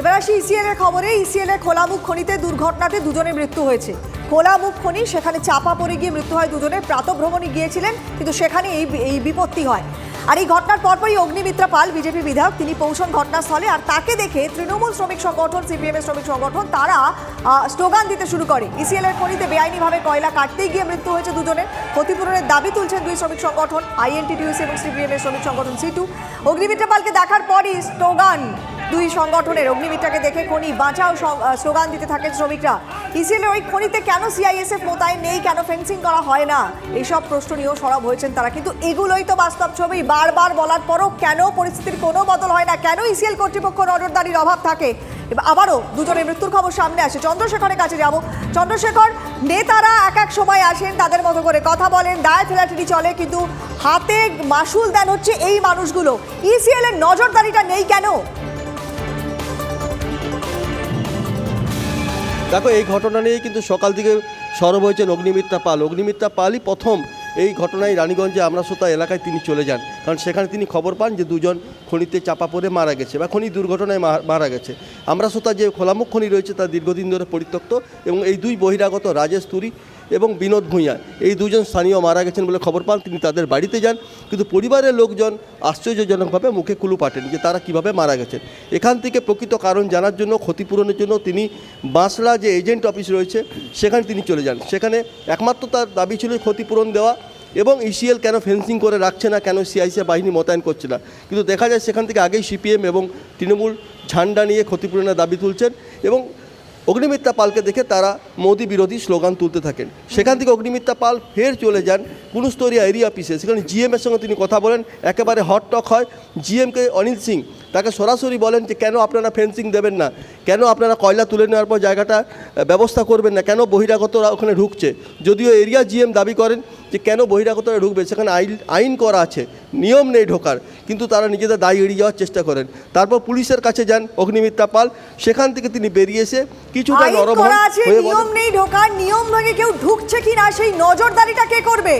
এবার আসি ইসিএল এর খবরে। ইসিএল এর খোলামুখ খনিতে দুর্ঘটনাতে দুজনের মৃত্যু হয়েছে। খোলামুখ খনি, সেখানে চাপা পড়ে গিয়ে মৃত্যু হয় দুজনের। প্রাতভ্রমণে গিয়েছিলেন, কিন্তু সেখানে এই এই বিপত্তি হয়। আর এই ঘটনার পরপরই অগ্নিমিত্রা পাল, বিজেপি বিধায়ক, তিনি পৌঁছন ঘটনাস্থলে। আর তাকে দেখে তৃণমূল শ্রমিক সংগঠন সিপিএম এর শ্রমিক সংগঠন, তারা স্লোগান দিতে শুরু করে। ইসিএল এর খনিতে বেআইনিভাবে কয়লা কাটতেই গিয়ে মৃত্যু হয়েছে দুজনের। ক্ষতিপূরণের দাবি তুলছেন দুই শ্রমিক সংগঠন আইএনটিটিউসি এবং সিপিএম এর শ্রমিক সংগঠন সিটু অগ্নিমিত্রা পালকে দেখার পরই স্লোগান দুই সংগঠনের অগ্নিমিত্রাকে দেখে খনি বাঁচাও স্লোগান দিতে থাকে শ্রমিকরা। ইসিএলের ওই খনিতে কেন সিআইএসএফ মোতায়েন নেই? কেন ফেন্সিং করা হয় না? এইসব প্রশ্ন নিয়েও সরব হয়েছেন তারা। কিন্তু এগুলোই তো বাস্তব ছবি। বারবার বলার পরও কেন পরিস্থিতির কোনো বদল হয় না? কেন ইসিএল কর্তৃপক্ষ নজরদারির অভাব থাকে? আবারও দুজনের মৃত্যুর খবর সামনে আসে চন্দ্রশেখরের কাছে যাব। চন্দ্রশেখর, নেতারা এক এক সময় আসেন, তাদের মতো করে কথা বলেন, দায় ফেলাটিনি চলে, কিন্তু হাতে মাসুল দেন হচ্ছে এই মানুষগুলো। ইসিএল এর নজরদারিটা নেই কেন? দেখো, এই ঘটনা নিয়েই কিন্তু সকাল থেকে সরব হয়েছেন অগ্নিমিত্রা পাল। অগ্নিমিত্রা পালই প্রথম এই ঘটনায় রানীগঞ্জে আমরাসোতা এলাকায় তিনি চলে যান। কারণ সেখানে তিনি খবর পান যে দুজন খনিতে চাপা পড়ে মারা গেছে বা খনি দুর্ঘটনায় মারা গেছে। আমরাসোতা যে খোলামুখ খনি রয়েছে তা দীর্ঘদিন ধরে পরিত্যক্ত এবং এই দুই বহিরাগত রাজেশ তুরি এবং বিনোদ ভূঁইয়া। এই দুজন স্থানীয় মারা গেছেন বলে খবর পান, তিনি তাদের বাড়িতে যান। কিন্তু পরিবারের লোকজন আশ্চর্যজনকভাবে মুখে কুলু পাটেন যে তারা কীভাবে মারা গেছেন। এখান থেকে প্রকৃত কারণ জানার জন্য, ক্ষতিপূরণের জন্য তিনি বাঁশলা যে এজেন্ট অফিস রয়েছে, সেখানে তিনি চলে যান। সেখানে একমাত্র তার দাবি ছিল ক্ষতিপূরণ দেওয়া এবং ইসিএল কেন ফেন্সিং করে রাখছে না, কেন সিআইসি বাহিনী মোতায়েন করছে না। কিন্তু দেখা যায় সেখান থেকে আগেই সিপিএম এবং তৃণমূল ঝান্ডা নিয়ে ক্ষতিপূরণের দাবি তুলছেন এবং অগ্নিমিত্রা পালকে দেখে তারা মোদি বিরোধী স্লোগান তুলতে থাকেন। সেখান থেকে অগ্নিমিত্রা পাল ফের চলে যান কুনুস্তরিয়া এরিয়া অফিসে সেখানে জিএমের সঙ্গে তিনি কথা বলেন, একেবারে হট টক হয়। জিএমকে অনিল সিং তাকে সরাসরি বলেন যে, কেন আপনারা ফেন্সিং দেবেন না? কেন আপনারা কয়লা তুলে নেওয়ার পর জায়গাটা ব্যবস্থা করবেন না? কেন বহিরাগতরা ওখানে ঢুকছে? যদিও এরিয়া জিএম দাবি করেন যে, কেন বহিরাগতরা ঢুকবে? সেখানে আইন আইন করা আছে। নিয়ম নেই ঢোকার। কিন্তু তারা নিজেদের দায় এড়িয়ে যাওয়ার চেষ্টা করেন। তারপর পুলিশের কাছে যান অগ্নিমিত্রা পাল। সেখান থেকে তিনি বেরিয়ে এসে কিছুটা নরম হয়ে নিয়ম নেই ঢোকার নিয়ম ভেঙে কেউ ঢুকছে কিনা সেই নজরদারিটা কে করবে?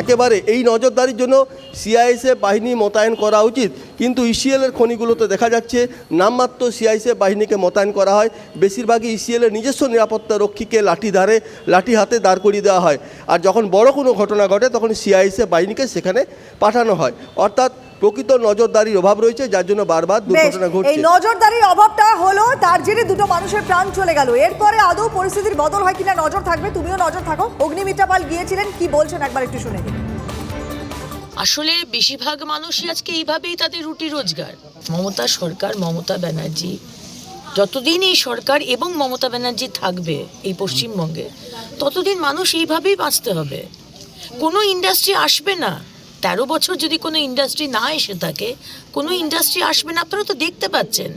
একেবারে এই নজরদারির জন্য সিআইএসএফ বাহিনী মোতায়েন করা উচিত। কিন্তু ইসিএলের খনিগুলোতে দেখা যাচ্ছে, নামমাত্র সিআইএসএফ বাহিনীকে মোতায়েন করা হয়। বেশিরভাগই ইসিএলের নিজস্ব নিরাপত্তা রক্ষীকে লাঠি ধারে, লাঠি হাতে দাঁড় করিয়ে দেওয়া হয়। আর যখন বড় কোনো ঘটনা ঘটে, তখন সিআইএসএফ বাহিনীকে সেখানে পাঠানো হয়। অর্থাৎ প্রকৃত নজরদারির অভাব রয়েছে যার জন্য বারবার দুর্ঘটনা এই ঘটছে। নজরদারির অভাবটা হলো তার জেরে দুটো মানুষের প্রাণ চলে গেল। এরপরে আদৌ পরিস্থিতির বদল হয় কিনা নজর থাকবে তুমিও নজর থাকো। অগ্নিমিত্রা পাল গিয়েছিলেন কি বলছেন একবার একটু শুনে নিই। আসলে বেশিরভাগ মানুষই আজকে এইভাবেই তাদের রুটি রোজগার। মমতা সরকার মমতা ব্যানার্জি যতদিন এই সরকার এবং মমতা ব্যানার্জি থাকবে এই পশ্চিমবঙ্গে ততদিন মানুষ এইভাবেই বাঁচতে হবে। কোনো ইন্ডাস্ট্রি আসবে না। তেরো বছর যদি কোনো ইন্ডাস্ট্রি না এসে থাকে, কোনো ইন্ডাস্ট্রি আসবে না, আপনারা তো দেখতে পাচ্ছেন।